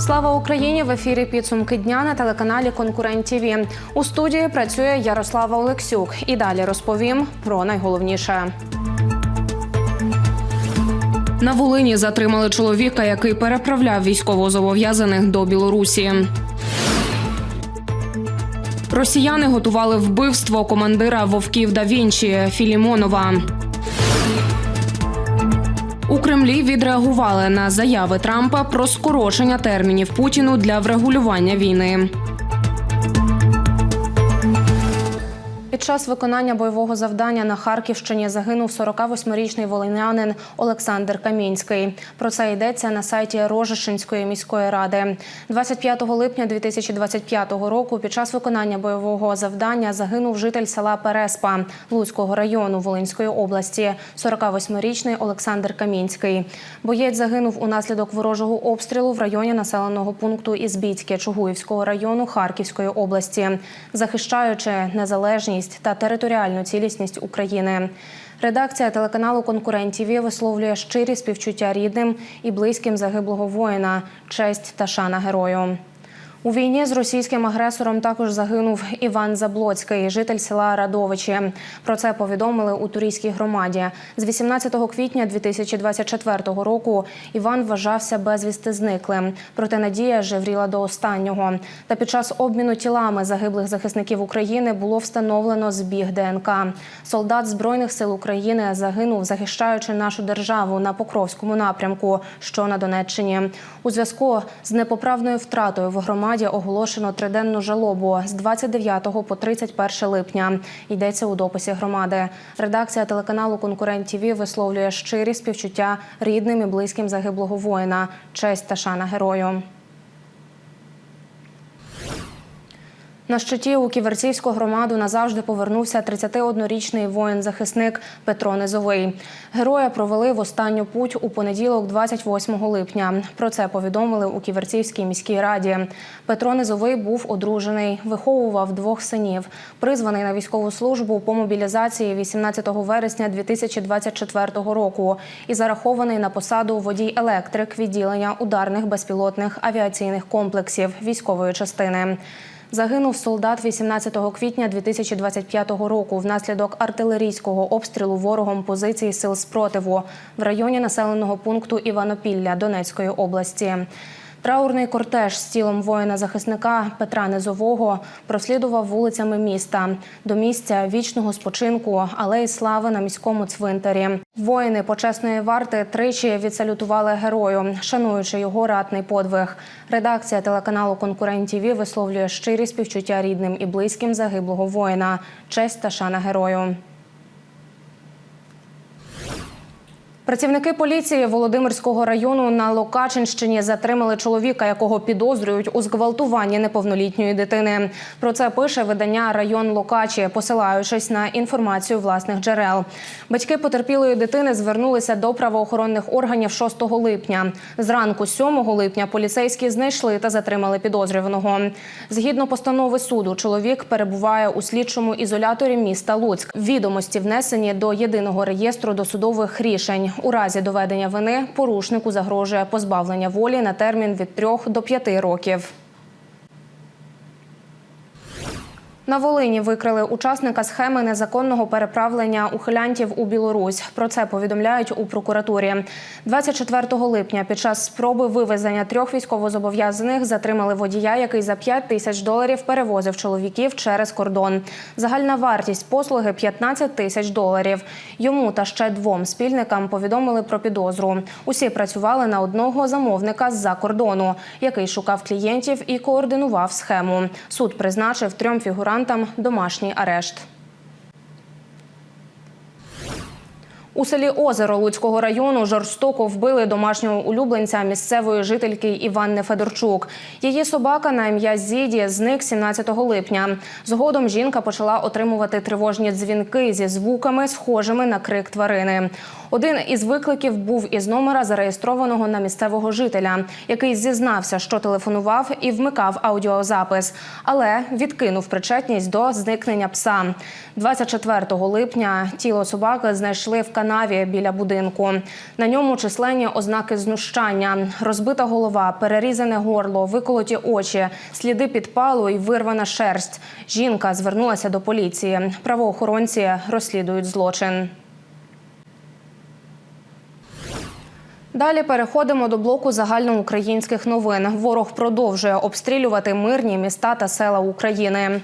Слава Україні! В ефірі підсумки дня на телеканалі Конкурент ТВ. У студії працює Ярослава Олексюк. І далі розповім про найголовніше. На Волині затримали чоловіка, який переправляв військовозобов'язаних до Білорусі. Росіяни готували вбивство командира вовків да Вінчі Філімонова. У Кремлі відреагували на заяви Трампа про скорочення термінів Путіну для врегулювання війни. Час виконання бойового завдання на Харківщині загинув 48-річний волинянин Олександр Камінський. Про це йдеться на сайті Рожешинської міської ради. 25 липня 2025 року під час виконання бойового завдання загинув житель села Переспа Луцького району Волинської області, 48-річний Олександр Камінський. Боєць загинув унаслідок ворожого обстрілу в районі населеного пункту Ізбіцьке Чугуївського району Харківської області, захищаючи незалежність та територіальну цілісність України. Редакція телеканалу конкурентів висловлює щирі співчуття рідним і близьким загиблого воїна, честь та шана герою. У війні з російським агресором також загинув Іван Заблоцький, житель села Радовичі. Про це повідомили у турійській громаді. З 18 квітня 2024 року Іван вважався безвісти зниклим. Проте надія жевріла до останнього. Та під час обміну тілами загиблих захисників України було встановлено збіг ДНК. Солдат збройних сил України загинув, захищаючи нашу державу на Покровському напрямку, що на Донеччині. У зв'язку з непоправною втратою в громаді оголошено триденну жалобу з 29 по 31 липня. Йдеться у дописі громади. Редакція телеканалу Конкурент ТІВІ» висловлює щирі співчуття рідним і близьким загиблого воїна, честь та шана герою. На щиті у Ківерцівську громаду назавжди повернувся 31-річний воїн-захисник Петро Низовий. Героя провели в останню путь у понеділок, 28 липня. Про це повідомили у Ківерцівській міській раді. Петро Низовий був одружений, виховував двох синів. Призваний на військову службу по мобілізації 18 вересня 2024 року і зарахований на посаду водій-електрик відділення ударних безпілотних авіаційних комплексів військової частини. Загинув солдат 18 квітня 2025 року внаслідок артилерійського обстрілу ворогом позиції сил спротиву в районі населеного пункту Іванопілля Донецької області. Траурний кортеж з тілом воїна-захисника Петра Низового прослідував вулицями міста до місця вічного спочинку алеї слави на міському цвинтарі. Воїни почесної варти тричі відсалютували герою, шануючи його ратний подвиг. Редакція телеканалу Конкурент ТВ висловлює щирі співчуття рідним і близьким загиблого воїна, честь та шана герою. Працівники поліції Володимирського району на Локачинщині затримали чоловіка, якого підозрюють у зґвалтуванні неповнолітньої дитини. Про це пише видання Район Локачі, посилаючись на інформацію власних джерел. Батьки потерпілої дитини звернулися до правоохоронних органів 6 липня. Зранку 7 липня поліцейські знайшли та затримали підозрюваного. Згідно постанови суду, чоловік перебуває у слідчому ізоляторі міста Луцьк. Відомості внесені до єдиного реєстру досудових рішень. У разі доведення вини порушнику загрожує позбавлення волі на термін від 3 до 5 років. На Волині викрили учасника схеми незаконного переправлення ухилянтів у Білорусь. Про це повідомляють у прокуратурі. 24 липня під час спроби вивезення трьох військовозобов'язаних затримали водія, який за 5 тисяч доларів перевозив чоловіків через кордон. Загальна вартість послуги 15 тисяч доларів. Йому та ще двом спільникам повідомили про підозру. Усі працювали на одного замовника з-за кордону, який шукав клієнтів і координував схему. Суд призначив трьом фігурантам домашній арешт. У селі Озеро Луцького району жорстоко вбили домашнього улюбленця місцевої жительки Іванни Федорчук. Її собака на ім'я Зіді зник 17 липня. Згодом жінка почала отримувати тривожні дзвінки зі звуками, схожими на крик тварини. Один із викликів був із номера, зареєстрованого на місцевого жителя, який зізнався, що телефонував і вмикав аудіозапис, але відкинув причетність до зникнення пса. 24 липня тіло собаки знайшли в каналі канаві біля будинку. На ньому численні ознаки знущання, розбита голова, перерізане горло, виколоті очі, сліди підпалу і вирвана шерсть. Жінка звернулася до поліції. Правоохоронці розслідують злочин. Далі переходимо до блоку загальноукраїнських новин. Ворог продовжує обстрілювати мирні міста та села України.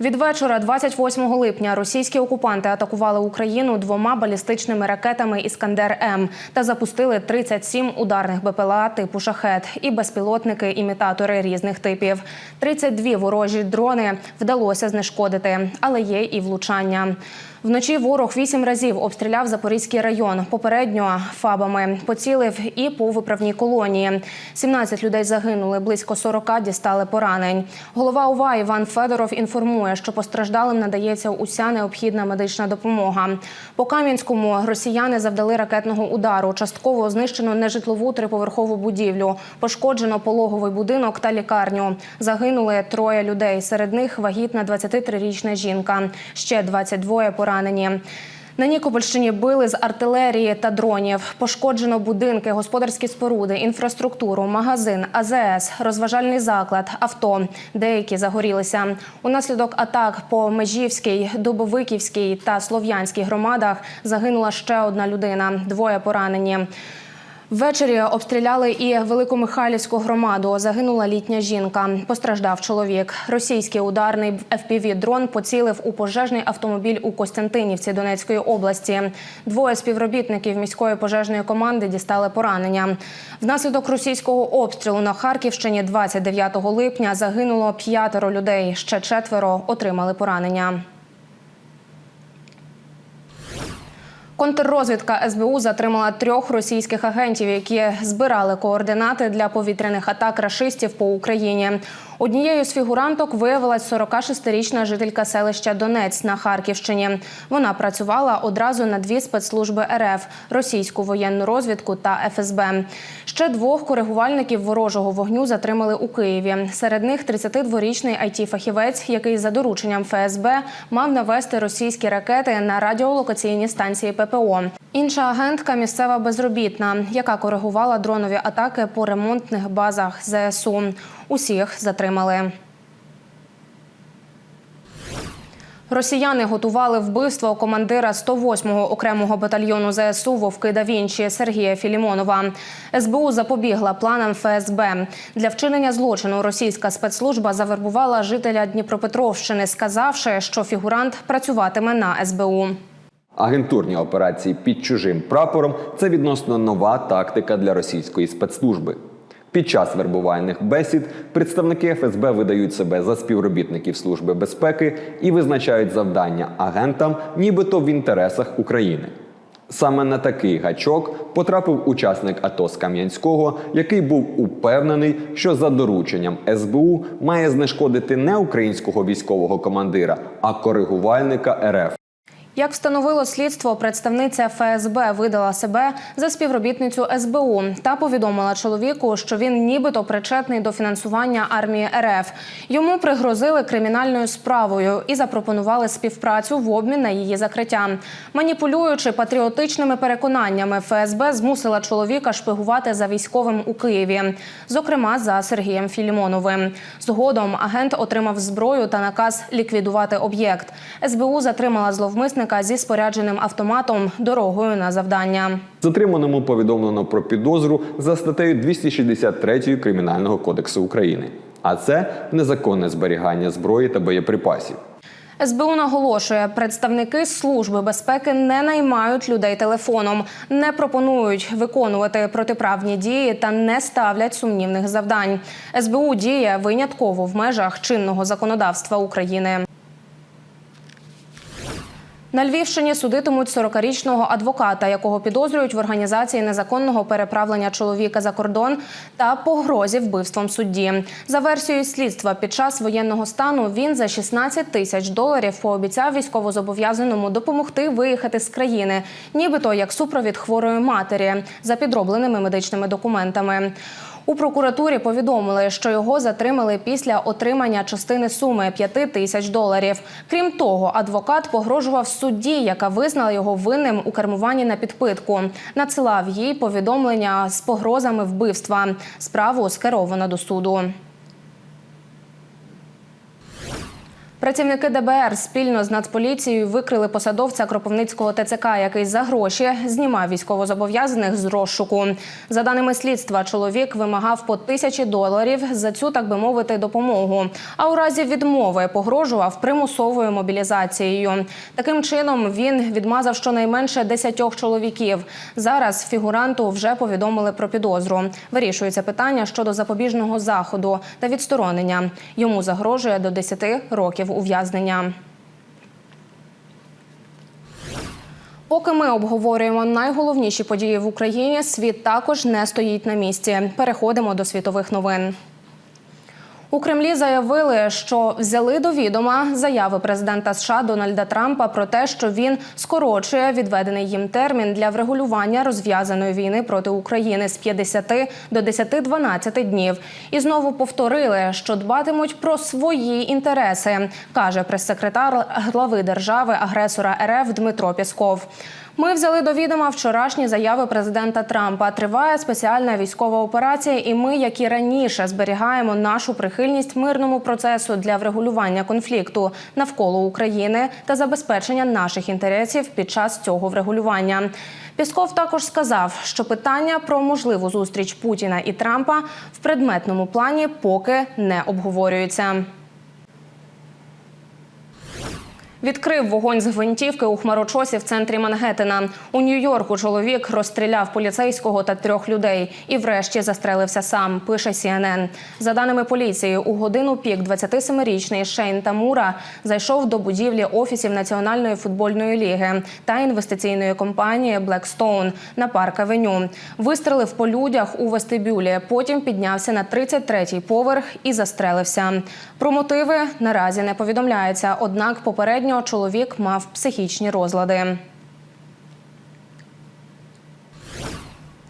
Від вечора 28 липня російські окупанти атакували Україну двома балістичними ракетами Іскандер М та запустили 37 ударних БПЛА типу шахет і безпілотники-імітатори різних типів. 32 ворожі дрони вдалося знешкодити, але є і влучання. Вночі ворог вісім разів обстріляв Запорізький район. Попередньо фабами поцілив і по виправній колонії. 17 людей загинули, близько 40 дістали поранень. Голова ОВА Іван Федоров інформує, що постраждалим надається уся необхідна медична допомога. По Кам'янському росіяни завдали ракетного удару. Частково знищено нежитлову триповерхову будівлю, пошкоджено пологовий будинок та лікарню. Загинули троє людей. Серед них вагітна 23-річна жінка. Ще 22 поранені. На Нікопольщині били з артилерії та дронів. Пошкоджено будинки, господарські споруди, інфраструктуру, магазин, АЗС, розважальний заклад, авто. Деякі загорілися. Унаслідок атак по Межівській, Дубовиківській та Слов'янській громадах загинула ще одна людина. Двоє поранені. Ввечері обстріляли і Великомихайлівську громаду. Загинула літня жінка. Постраждав чоловік. Російський ударний FPV-дрон поцілив у пожежний автомобіль у Костянтинівці Донецької області. Двоє співробітників міської пожежної команди дістали поранення. Внаслідок російського обстрілу на Харківщині 29 липня загинуло п'ятеро людей. Ще четверо отримали поранення. Контррозвідка СБУ затримала трьох російських агентів, які збирали координати для повітряних атак рашистів по Україні. Однією з фігуранток виявилась 46-річна жителька селища Донець на Харківщині. Вона працювала одразу на дві спецслужби РФ російську воєнну розвідку та ФСБ. Ще двох коригувальників ворожого вогню затримали у Києві. Серед них 32-річний IT-фахівець, який за дорученням ФСБ мав навести російські ракети на радіолокаційні станції ППО. Інша агентка місцева безробітна, яка коригувала дронові атаки по ремонтних базах ЗСУ. Усіх затримали. Росіяни готували вбивство командира 108-го окремого батальйону ЗСУ Вовки да Вінчі Сергія Філімонова. СБУ запобігла планам ФСБ. Для вчинення злочину російська спецслужба завербувала жителя Дніпропетровщини, сказавши, що фігурант працюватиме на СБУ. Агентурні операції під чужим прапором це відносно нова тактика для російської спецслужби. Під час вербувальних бесід представники ФСБ видають себе за співробітників Служби безпеки і визначають завдання агентам, нібито в інтересах України. Саме на такий гачок потрапив учасник АТО з Кам'янського, який був упевнений, що за дорученням СБУ має знешкодити не українського військового командира, а коригувальника РФ. Як встановило слідство, представниця ФСБ видала себе за співробітницю СБУ та повідомила чоловіку, що він нібито причетний до фінансування армії РФ. Йому пригрозили кримінальною справою і запропонували співпрацю в обмін на її закриття. Маніпулюючи патріотичними переконаннями, ФСБ змусила чоловіка шпигувати за військовим у Києві, зокрема за Сергієм Філімоновим. Згодом агент отримав зброю та наказ ліквідувати об'єкт. СБУ затримала зловмисника зі спорядженим автоматом дорогою на завдання. Затриманому повідомлено про підозру за статтею 263 Кримінального кодексу України. А це незаконне зберігання зброї та боєприпасів. СБУ наголошує, представники служби безпеки не наймають людей телефоном, не пропонують виконувати протиправні дії та не ставлять сумнівних завдань. СБУ діє винятково в межах чинного законодавства України. На Львівщині судитимуть 40-річного адвоката, якого підозрюють в організації незаконного переправлення чоловіка за кордон та погрозі вбивством судді. За версією слідства, під час воєнного стану він за 16 тисяч доларів пообіцяв військовозобов'язаному допомогти виїхати з країни, нібито як супровід хворої матері за підробленими медичними документами. У прокуратурі повідомили, що його затримали після отримання частини суми 5 тисяч доларів. Крім того, адвокат погрожував судді, яка визнала його винним у кермуванні на підпитку. Надсилав їй повідомлення з погрозами вбивства. Справу скеровано до суду. Працівники ДБР спільно з Нацполіцією викрили посадовця Кропивницького ТЦК, який за гроші знімав військовозобов'язаних з розшуку. За даними слідства, чоловік вимагав по тисячі доларів за цю, так би мовити, допомогу. А у разі відмови погрожував примусовою мобілізацією. Таким чином він відмазав щонайменше десятьох чоловіків. Зараз фігуранту вже повідомили про підозру. Вирішується питання щодо запобіжного заходу та відсторонення. Йому загрожує до 10 років ув'язнення. Поки ми обговорюємо найголовніші події в Україні, світ також не стоїть на місці. Переходимо до світових новин. У Кремлі заявили, що взяли до відома заяви президента США Дональда Трампа про те, що він скорочує відведений їм термін для врегулювання розв'язаної війни проти України з 50 до 10-12 днів. І знову повторили, що дбатимуть про свої інтереси, каже прес-секретар глави держави агресора РФ Дмитро Пєсков. Ми взяли до відома вчорашні заяви президента Трампа. Триває спеціальна військова операція, і ми, як і раніше, зберігаємо нашу прихильність мирному процесу для врегулювання конфлікту навколо України та забезпечення наших інтересів під час цього врегулювання. Пісков також сказав, що питання про можливу зустріч Путіна і Трампа в предметному плані поки не обговорюються. Відкрив вогонь з гвинтівки у хмарочосі в центрі Мангеттена. У Нью-Йорку чоловік розстріляв поліцейського та трьох людей і, врешті, застрелився сам. Пише CNN. За даними поліції, у годину пік 27-річний Шейн Тамура зайшов до будівлі офісів Національної футбольної ліги та інвестиційної компанії Blackstone на парк Авеню. Вистрелив по людях у вестибюлі. Потім піднявся на 33-й поверх і застрелився. Про мотиви наразі не повідомляється. Однак попередньо чоловік мав психічні розлади.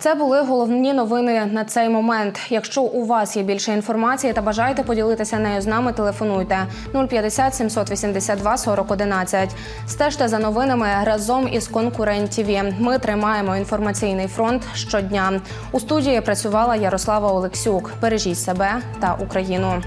Це були головні новини на цей момент. Якщо у вас є більше інформації та бажаєте поділитися нею з нами, телефонуйте 050 782 40 11. Стежте за новинами разом із конкурент ТІВІ. Ми тримаємо інформаційний фронт щодня. У студії працювала Ярослава Олексюк. Бережіть себе та Україну.